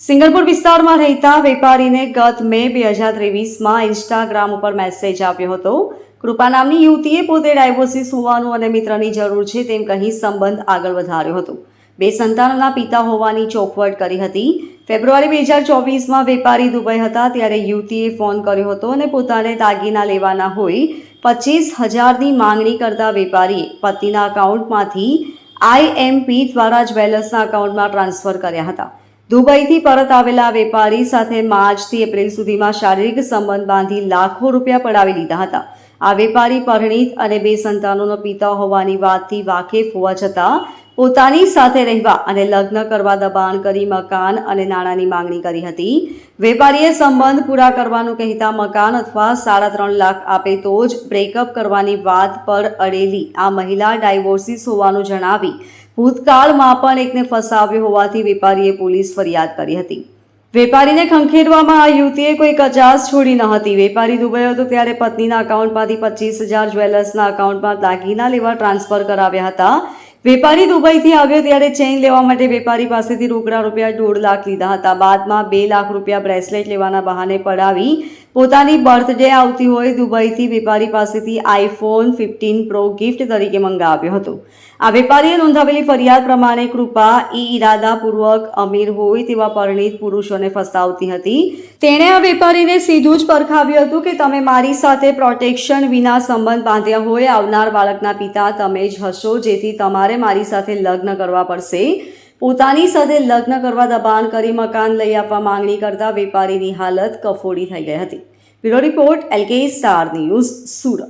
સિંગલપુર વિસ્તારમાં રહેતા વેપારીને ગત મે બે હજાર ત્રેવીસમાં ઇન્સ્ટાગ્રામ ઉપર મેસેજ આપ્યો હતો. કૃપા નામની યુવતીએ પોતે ડાયવોર્સિસ હોવાનું અને મિત્રની જરૂર છે તેમ કહી સંબંધ આગળ વધાર્યો હતો. બે સંતાનોના પિતા હોવાની ચોખવટ કરી હતી. ફેબ્રુઆરી બે હજાર ચોવીસમાં વેપારી દુબઈ હતા ત્યારે યુવતીએ ફોન કર્યો હતો અને પોતાને દાગીના લેવાના હોય પચીસ હજારની માંગણી કરતા વેપારીએ પતિના અકાઉન્ટમાંથી આઈએમપી દ્વારા જ્વેલર્સના અકાઉન્ટમાં ટ્રાન્સફર કર્યા હતા. દુબઈથી પરત આવેલા વેપારી સાથે માર્ચથી એપ્રિલ સુધીમાં શારીરિક સંબંધ બાંધી લાખો રૂપિયા પડાવી લીધા હતા. આ વેપારી પરિણીત અને બે સંતાનોનો પિતા હોવાની વાતથી વાકેફ હોવા છતાં પોતાની સાથે રહેવા અને લગ્ન કરવા દબાણ કરી મકાન અને નાણાંની માંગણી કરી હતી. વેપારીએ સંબંધ પૂરા કરવાનું કહેતા મકાન અથવા સાડા ત્રણ લાખ આપે તો જ બ્રેકઅપ કરવાની વાત પર અડેલી. આ મહિલા ડાયવોર્સિસ હોવાનું જણાવી ભૂતકાળમાં પણ એકને ફસાવ્યો હોવાથી વેપારીએ પોલીસ ફરિયાદ કરી હતી. વેપારીને ખંખેરવામાં આ યુવતીએ કોઈ કચાસ છોડી ન હતી. વેપારી દુબઈ હતો ત્યારે પત્નીના અકાઉન્ટમાંથી પચીસ હજાર જ્વેલર્સના અકાઉન્ટમાં દાગીના લેવા ટ્રાન્સફર કરાવ્યા હતા. વેપારી દુબઈથી આવ્યો ત્યારે ચેઇન લેવા માટે વેપારી પાસેથી રોકડા રૂપિયા દોઢ લાખ લીધા હતા. બાદમાં બે લાખ રૂપિયા બ્રેસલેટ લેવાના બહાને પડાવી પોતાની બર્થડે આવતી હોય દુબઈથી વેપારી પાસેથી આઈફોન ફિફ્ટીન પ્રો ગિફ્ટ તરીકે મંગાવ્યો હતો. આ વેપારીએ નોંધાવેલી ફરિયાદ પ્રમાણે કૃપા, ઈ ઈરાદાપૂર્વક અમીર હોય તેવા પરિણીત પુરુષોને ફસાવતી હતી. તેણે આ વેપારીને સીધું જ પરખાવ્યું હતું કે તમે મારી સાથે પ્રોટેક્શન વિના સંબંધ બાંધ્યા હોય, આવનાર બાળકના પિતા તમે જ હશો, જેથી તમારે મારી સાથે લગ્ન કરવા પડશે. પોતાની સાથે લગ્ન કરવા દબાણ કરી મકાન લઈ આપવા માંગણી કરતા વેપારીની હાલત કફોડી થઈ ગઈ હતી. Bureau report LK star news Surat.